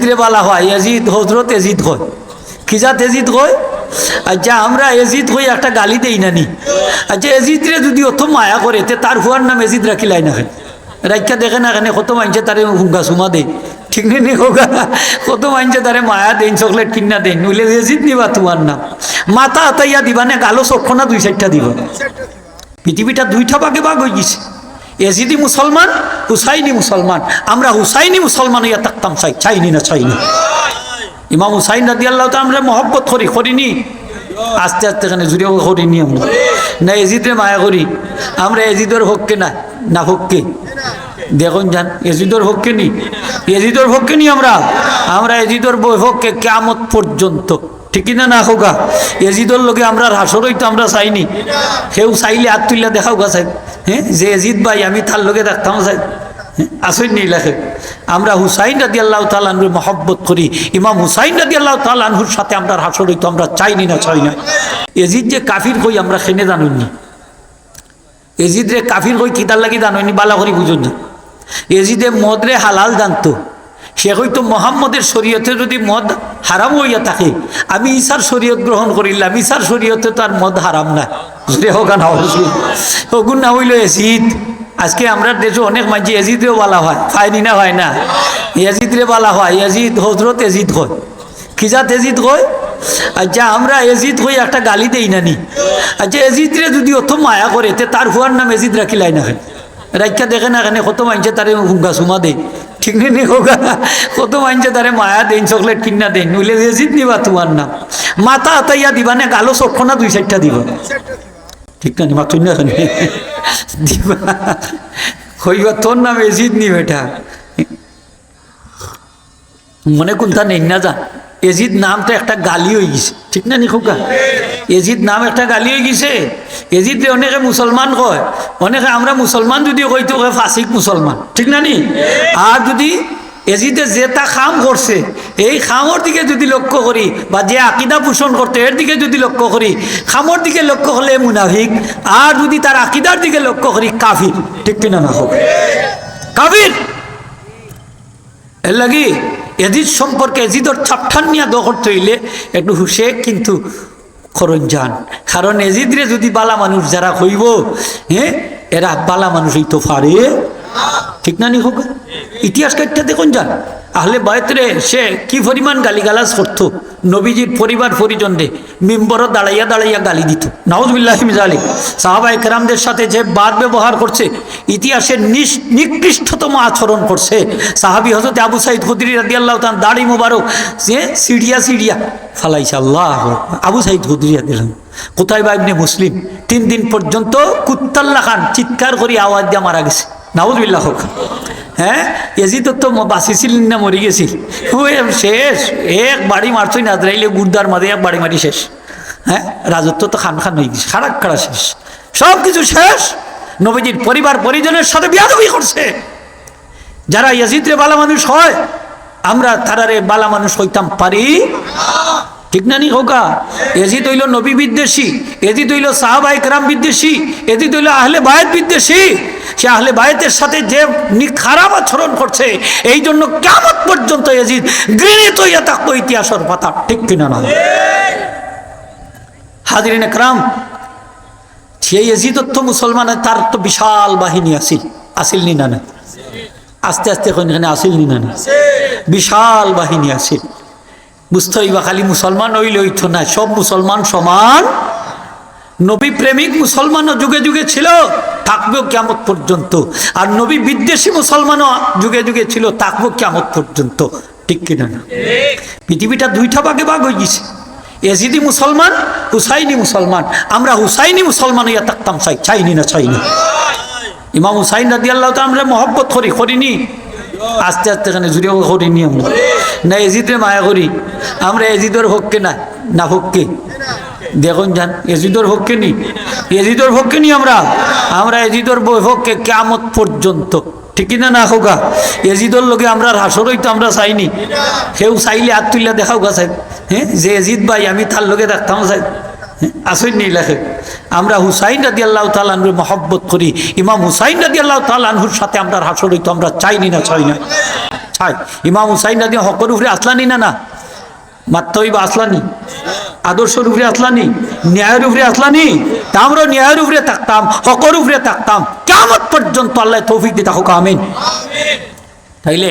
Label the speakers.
Speaker 1: এজিদরে বালা হয় এজিদ হজরত এজিদ হয়। কিজাত এজিদ হয়? আচ্ছা আমরা এজিদ হই একটা গালি দেই না নি। আচ্ছা এজিদরে যদি অত মায়া করে, তে তার হুয়ার নাম এজিদ রাখিলাই না রাখা দেখে না এখানে কত মানছে তারে হুঙ্গা সুমা দেয় ঠিক নেই হোগা, কত মানছে তারে মায়া দেন চকলেট কিনা দেন নইলে এজিদ নিবা তোমার নাম। মাথা হাতাইয়া দিবা না, গালো চক্ষণা দুই চারটা দিবা। পৃথিবীটা দুইটা ভাগে ভাগ হয়ে গেছে। এজিদি মুসলমান, হুসাইনি মুসলমান। আমরা হুসাইনি মুসলমান হইয়া থাকতাম, চাই চাইনি না চাইনি। ইমাম হুসাইন রাদি আল্লাহ তো আমরা মহব্বত করি, করিনি। আস্তে আস্তে এখানে জুড়ে করিনি আমরা। না এজিদে মায়া করি। আমরা এজিদের হককে না না হককে দেখুন যান এজিদর হককে নি এজিদর হককে নি আমরা। আমরা এজিদর বই হককে কেমত পর্যন্ত। ঠিক না না হোগা এজিদর লোকে আমরা হাসরই তো আমরা চাইনি। সেও চাইলে হাত তুললে দেখাও গা চাই হ্যাঁ যে এজিদ ভাই, আমি তার লোকে দেখতাম চাই আসেন নি লেখে? আমরা হুসাইন রাদি আল্লাহ তালানহুর মহব্বত করি। ইমাম হুসাইন রাদি আল্লাহ তালানহুর সাথে আমরা হাসরই তো আমরা চাইনি না চাই না এজিদ যে কাফির কই আমরা খেনে জানুননি এজিদ রে কাফির কই কিতার লাগি জানুননি বালা করি বুঝুন না। এজিদে মদরে হালাল জানতো। সে হয়তো মোহাম্মদের শরীয়তে যদি মদ হারাম হইয়া থাকে, আমি ঈশার শরীয়ত গ্রহণ করিলাম, ঈশার শরীয়তে তো আর মদ হারাম না। যদি হোক না হগুন না হইল এজিদ। আজকে আমরা দেশে অনেক মাঝে এজিদরেও বলা হয়। ফাইনি না, হয় না। এজিদরে বলা হয়, এজিদ হজরত এজিদ হয়। কিজাত এজিদ হয়? আচ্ছা আমরা এজিদ হই একটা গালি দেই না নি। আচ্ছা এজিদরে যদি অত মায়া করে, তে তার হুয়ার নাম এজিদ রাখিলাই না রাখা দেখে না এখানে কত মানছে তারে হুঙ্গা সুমা দেয়। ঠিক নেই হোগা কত মানছে তারে মায়া দেন, চকলেট কিনা দেন। নইলে এজিদ নিবা তোমার নাম মাথা হাতাইয়া দিবা না, গালো চক্ষণা দুই চারটা দিবা। ঠিক না মাতুন না দিবা। হইবা তোর নাম এজিদ নি বেটা। মনে কোনটা নেই না যা। এজিদ নামটা একটা গালি হয়ে গেছে। ঠিক না নিখোকা এজিদ নাম একটা গালি হয়ে গেছে। এজিদ অনেকে মুসলমান কয়, অনেকে আমরা মুসলমান যদি কইতো কয় ফাসিক মুসলমান। ঠিক না নি? আর যদি এজিদে যে তা খাম করছে, এই খামর দিকে যদি লক্ষ্য করি বা যে আকিদা পোষণ করতে, এর দিকে যদি লক্ষ্য করি খামর দিকে লক্ষ্য হলে মুনাফিক, আর যদি তার আকিদার দিকে লক্ষ্য করি, কাফির। ঠিক কিনা না হোক কাফির! এর লাগি এজিদ সম্পর্কে এজিদর ছাপঠান নিয়ে দখল তৈলে একটু হুসে কিন্তু খরচ যান। কারণ এজিদরে যদি বালা মানুষ যারা হইব হ্যাঁ এরা বালা মানুষ হইতো ফারে ঠিক না নি হোক ইতিহাস কাটতে দেখুন যান। আহলে বায়তরে সে কি পরিমাণ গালিগালাজ করতো? নবীজির পরিবার পরিজনরে মিম্বর দাঁড়াইয়া দাঁড়াইয়া গালি দিত। নাউজবিল্লাহিমিজালি সাহাবা একরামদের সাথে যে বাদ ব্যবহার করছে, ইতিহাসের নিকৃষ্টতম আচরণ করছে। সাহাবি হজরত আবু সাইদ হুদরি রাদি আল্লাহ তান দাড়ি মুবারক সে সিডিয়া সিডিয়া, ফালাইছে আল্লাহ আবু সাইদ হুদরি রাদিল্লাহ কোথায় বা ইবনে মুসলিম, তিন দিন পর্যন্ত কুত্তাল্লা খান, চিৎকার করে আওয়াজ দিয়ে মারা গেছে। নাউজবিল্লাহ হোক। হ্যাঁ? এজিদ তো বাঁচিছিলেন না, মরে গেছিল। শেষ। এক বাড়ি মারছই না আজরাইলে গুর্দার মাঝে এক বাড়ি মারি শেষ। হ্যাঁ? রাজত্ব তো খান খান হয়ে গেছে। খারাপ খাড়া শেষ। সব কিছু শেষ। নবীজির পরিবার, পরিজনের সাথে বিয়াদবি করছে। যারা ইয়াজিদরে বালা মানুষ হয়, আমরা তারারে বালা মানুষ হইতাম পারি। ঠিক না নি? হোকা এজিদ হইল নবী বিদ্বেষী এজিদ হইল সাহাবাই কেরাম বিদ্বেষী এজিদ হইল আহলে বায়েত বিদ্বেষী। সে আহলে বায়েতের সাথে যে খারাপ আচরণ করছে, এই জন্য কেমন পর্যন্ত এজিদ গৃহীত হইয়া থাকতো ইতিহাসের পাতা। ঠিক কিনা না? হাজিরিন একরাম, সেই এজিদত তো মুসলমানের তার তো বিশাল বাহিনী আসিল আসিল নি না আস্তে আস্তে এখানে আসিল না না বিশাল বাহিনী আসিল বুঝতে হইবা খালি মুসলমান হইলে হইতো না, সব মুসলমান সমান। নবী প্রেমিক মুসলমানও যুগে যুগে ছিল, থাকবেও কেমত পর্যন্ত। আর নবী বিদ্বেষী মুসলমানও যুগে যুগে ছিল, থাকবেও কেমত পর্যন্ত। ঠিক কিনা না? পৃথিবীটা দুইটা ভাগে ভাগ হয়ে গেছে। এজিদি মুসলমান, হুসাইনি মুসলমান। আমরা হুসাইনি মুসলমান হইয়া থাকতাম, চাই চাইনি না চাইনি। ইমাম হুসাইন রাদি আল্লাহ তো আমরা মহব্বত করি, করিনি। আস্তে আস্তে এখানে জুড়েও করিনি আমরা। না এজিদে মায়া করি। আমরা এজিদর হককে না না হককে। দেখুন যান, এজিদর হককে নি? এজিদর হককে নি আমরা? আমরা এজিদর হককে কেমত পর্যন্ত। ঠিকই না না হোগা? এজিদর লোকে আমরা হাসরই তো আমরা চাইনি। সেও চাইলে হাত তুললে দেখাও গা চাই হ্যাঁ যে এজিদ ভাই, আমি তার লোকে দেখতাম চাই আসেন নি লেখে আমরা হুসাইন রাদি আল্লাহ তালানহুর মহব্বত করি। ইমাম হুসাইন রাদি আল্লাহ তালানহুর সাথে আমরা হাসর হইতো আমরা চাইনি না, চাই না ঠাই ইমাম হুসাইন রাজি হকর উপরে আসলানি না না? মাত্রই বা আসলানি। আদর্শর উপরে আসলানি। ন্যায়ের উপরে আসলানি। তা আমরা ন্যায়ের উপরে থাকতাম, হকর উপরে থাকতাম। কেমন পর্যন্ত আল্লাহ তৌফিক দিতে থাকুক, আমিন। তাইলে